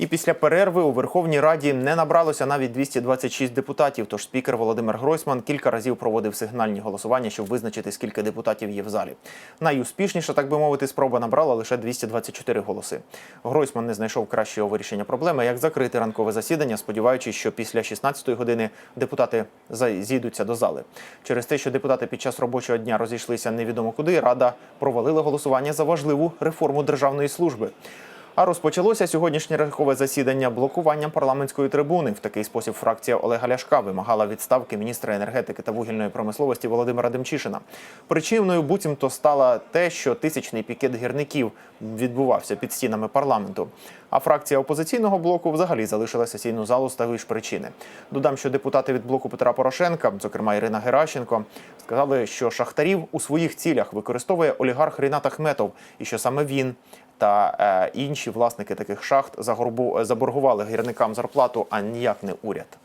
І після перерви у Верховній Раді не набралося навіть 226 депутатів. Тож спікер Володимир Гройсман кілька разів проводив сигнальні голосування, щоб визначити, скільки депутатів є в залі. Найуспішніша, так би мовити, спроба набрала лише 224 голоси. Гройсман не знайшов кращого вирішення проблеми, як закрити ранкове засідання, сподіваючись, що після 16-ї години депутати зійдуться до зали. Через те, що депутати під час робочого дня розійшлися невідомо куди, рада провалила голосування за важливу реформу державної служби. А розпочалося сьогоднішнє ранкове засідання блокуванням парламентської трибуни. В такий спосіб фракція Олега Ляшка вимагала відставки міністра енергетики та вугільної промисловості Володимира Демчишина. Причиною буцімто стало те, що тисячний пікет гірників відбувався під стінами парламенту. А фракція опозиційного блоку взагалі залишила сесійну залу з тої ж причини. Додам, що депутати від блоку Петра Порошенка, зокрема Ірина Геращенко, сказали, що шахтарів у своїх цілях використовує олігарх Рінат Ахметов, і що саме він та е, інші власники таких шахт загорбу- заборгували гірникам зарплату, а ніяк не уряд.